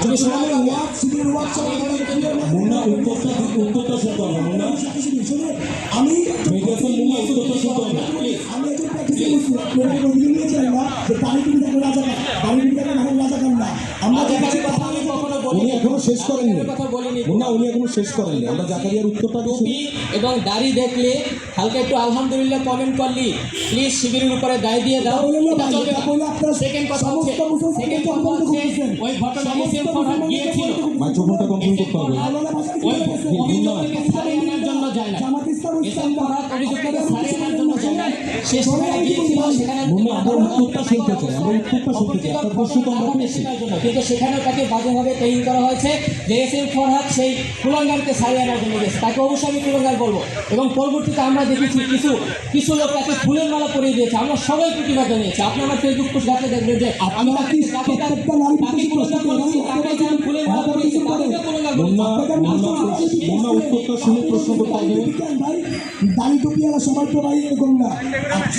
যদি সবাই work civil word সবাই মুন্না উত্তরটা উত্তরটা শুনতে হবে মুন্না আমি মেডিকেল মুন্না উত্তরটা শুনতে হবে আমি একজন প্র্যাকটিসে কোনো অভিযোগ যে দাঁড়িয়ে উনি এখনও শেষ করেননি। কথা বলিনি। মুন্না উনি এখনও শেষ করেননি। আমরা জাকারিয়ার উত্তরটা টুপি এবং দাড়ি দেখলে হালকা একটু আলহামদুলিল্লাহ কমেন্ট করলি। প্লিজ শিবিরের উপরে দায় দিয়ে দাও। না। সেকেন্ড কথা হচ্ছে সেকেন্ড কথা বন্ধ হচ্ছে ওই ঘটনা সমস্ত ফরহাদ গিয়েছিল মাইক্রোফোনটা কন্ট্রোল করতে হবে আল্লাহ ভাষা ওই কি ছাড়িয়ে আনার জন্য যায় না। জামাত ফরহাদ অভিযুক্তকে ছাড়িয়ে আনার জন্য যায় না। সে সেখানে গিয়েছিল সেখানে আমরা উত্তরটা শুনতে চাই। আমরা উত্তরটা শুনতে চাই। আপনার প্রশ্ন তো আমরা পেয়েছি কিন্তু সেখানে তাকে বাজেভাবে ট্রেনিং করা হয়েছে। যে এস এম ফরহাদ সেই কুলঙ্গারকে সারিয়ে আনার জন্য গেছে। তাকে অবশ্যই আমি কুলঙ্গার বলব। এবং পরবর্তীতে আমরা দেখেছি কিছু কিছু লোক তাকে ফুলের মালা পরিয়ে দিয়েছে। আমরা সবাই প্রতিবাদ জানিয়েছি। আপনি আমার ফেসবুক পোস্ট দেখবেন যে আমি তাকে তাকে তার- প্রত্যেকটা নারী তাকে কুলঙ্গার বলেছি তাকে যে আমি ফুলের মালা পরিয়েছি উত্তরটা শুনে প্রশ্ন করতে হবে দাড়ি টুপিওয়ালা সবাই তো ভাই এরকম না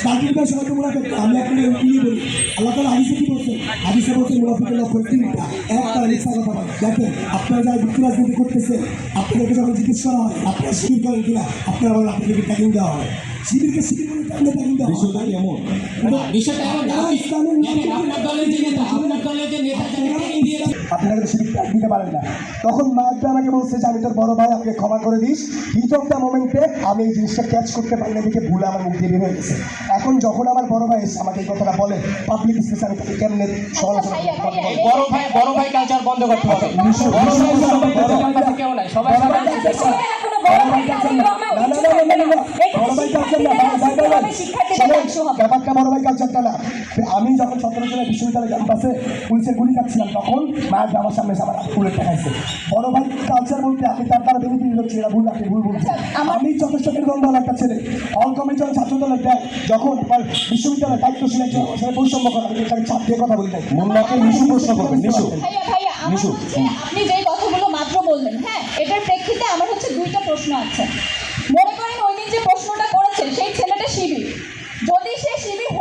দাড়ি সবাই তো মুনাফেক আমি আপনাকে কি বলি। আল্লাহ তালা হাদিসে কি বলছেন? হাদিসে বলছেন মুনাফিকের লক্ষণ তিনটা। একটা মিথ্যা কথা বলে। দেখেন আপনারা যারা বিক্রি রাজনীতি করতেছে আপনাদেরকে যখন জিজ্ঞেস করা হয় আপনারা শিবির করেন কিনা? আপনারা বলেন আপনাদেরকে ট্যাগিং দেওয়া হয়? শিবিরকে শিবির বলে কেমনে ট্যাগিং দেওয়া হয়। বিষয়টা বিষয়টা এমন দেখেন, আপনার দলের যে নেতা আপনার দলের যে নেতা আপনারা কিন্তু ট্যাগ দিতে পারেন না তখন মায়েরটা আমাকে বলছে যে আমি তোর বড় ভাই আমাকে ক্ষমা করে দিস হিট অফ দ্য মোমেন্টে আমি এই জিনিসটা ক্যাচ করতে পারি না দেখে ভুলে আমার মুখ দিয়ে বের হয়ে গেছে এখন যখন আমার বড় ভাই এসে আমাকে এই কথাটা বলে পাবলিক স্পেসে আমি তাকে কেমনে সমালোচনা বড় ভাই বড় ভাই কালচার বন্ধ করতে হবে কেউ নাই সবাই আমি যখন বিশ্ববিদ্যালয় ক্যাম্পাসে পুলিশের গুলি খাচ্ছিলাম তখন। মায়ের আমার সামনে আমার ফুলের দেখাইছে। বড় ভাই কালচার বলতে আমি তার দ্বারা বেনিফিট হচ্ছে এরা ভুল আপনি ভুল বলছেন। আমি যথেষ্ট নির্বন্ধ একটা ছেলে। অল কমিশন ছাত্র দলের দেয় যখন আমার বিশ্ববিদ্যালয়ের দায়িত্বশীল একজন আমার সাথে বৈষম্য করা আমি তাকে চাপ দিয়ে কথা বলি নাই। মুন্নাকে নিশু প্রশ্ন করবেন নিশু। ভাইয়া ভাইয়া আমার নিশু, আপনি যেই কথাগুলো মাত্র বললেন হ্যাঁ এটার প্রেক্ষিতে আমার হচ্ছে দুইটা প্রশ্ন আছে। মনে করেন ওই দিন যে প্রশ্নটা করেছেন সেই ছেলেটা শিবির। যদি সে শিবির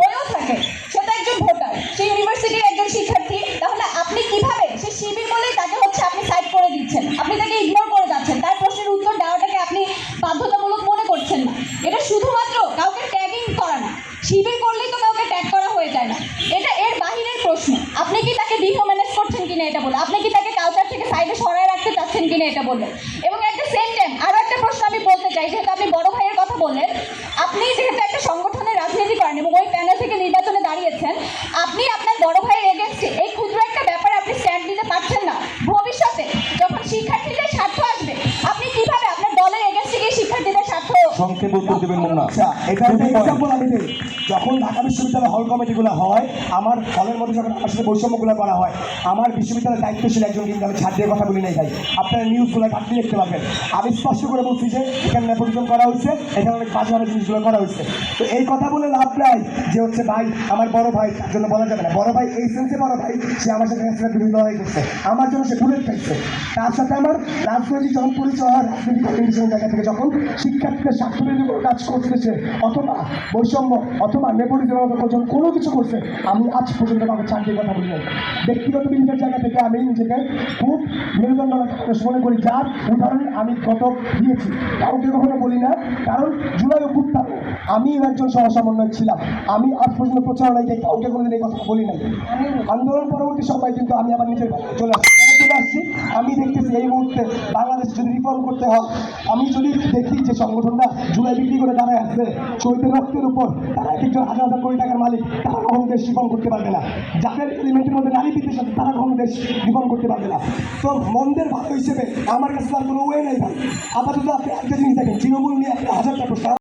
আপনি কি তাকে ডিহ্যুম্যানাইজ করছেন কিনা এটা বলে আপনি কি তাকে কালচার থেকে সাইডে সরায় রাখতে চাচ্ছেন কিনা এটা বলে সংক্ষেপে উত্তর দেবেন মুন্না আচ্ছা এটা একটা এক্সাম্পল আমি দিই যখন ঢাকা বিশ্ববিদ্যালয় হল কমিটিগুলো হয় আমার হলের মধ্যে যখন আমার সাথে বৈষম্যগুলো করা হয় আমার বিশ্ববিদ্যালয়ের দায়িত্বশীল একজন কিন্তু আমি ছাড় দিয়ে কথা বলি নাই ভাই। আপনারা নিউজগুলো ঘাটলে দেখতে পাবেন আমি স্পষ্ট করে বলছি যে এখানে নেপোটিজম করা হয়েছে এখানে অনেক বাজে বাজে জিনিসগুলো করা হয়েছে। তো এই কথা বলে লাভ নাই যে হচ্ছে ভাই আমার বড় ভাই তার জন্য বলা যাবে না। বড় ভাই এই সেন্সে বড় ভাই সে আমার সাথে একটা বিভিন্ন লড়াই করছে। আমার জন্য সে বুলেট খাইছে। তার সাথে আমার রাজনৈতিক যখন পরিচয় হয় রাজনৈতিক জায়গা থেকে যখন শিক্ষার্থীদের স্বার্থের কোনো কাজ করতেছে, অথবা বৈষম্য, অথবা নেপোটিজমের মতো কোনো কিছু করছে, আমি আজ পর্যন্ত কাউকে ছাড় কথা বলি ব্যক্তিগত বিনিয়োগের জায়গা থেকে আমি নিজেকে খুব মেরুদণ্ড মনে করি, যার উদাহরণ আমি কত দিয়েছি, কাউকে কখনো বলি না, কারণ জুলাই অভ্যুত্থানে, আমি একজন সহসমন্বয় ছিলাম, আমি আজ পর্যন্ত প্রচারণায় গিয়ে কাউকে কোনোদিন এই কথা বলি নাই। আন্দোলন পরবর্তী সময় কিন্তু আমি আমার নিজের চলে আসছি। চলে আসছি আমি দেখতেছি এই মুহূর্তে বাংলাদেশ যদি রিফর্ম করতে হয়, আমি যদি দেখি যে সংগঠনটা জুলাই বিক্রি করে দাঁড়ায় আসবে শহীদের রক্তের উপর, তারা এক একজন হাজার হাজার কোটি টাকার মালিক, তারা কখনো দেশ রিফর্ম করতে পারবে না। যাদের এলিমেন্টের মধ্যে নারী বিদ্বেষ আছে, তারা কখনো দেশ রিফর্ম করতে পারবে না। তো মন্দের ভালো হিসেবে আমার কাছে আর কোনো ওয়ে নাই ভাই। আপাতত আপনি একটা জিনিস দেখেন তৃণমূল নিয়ে একটা হাজারটা প্রশ্ন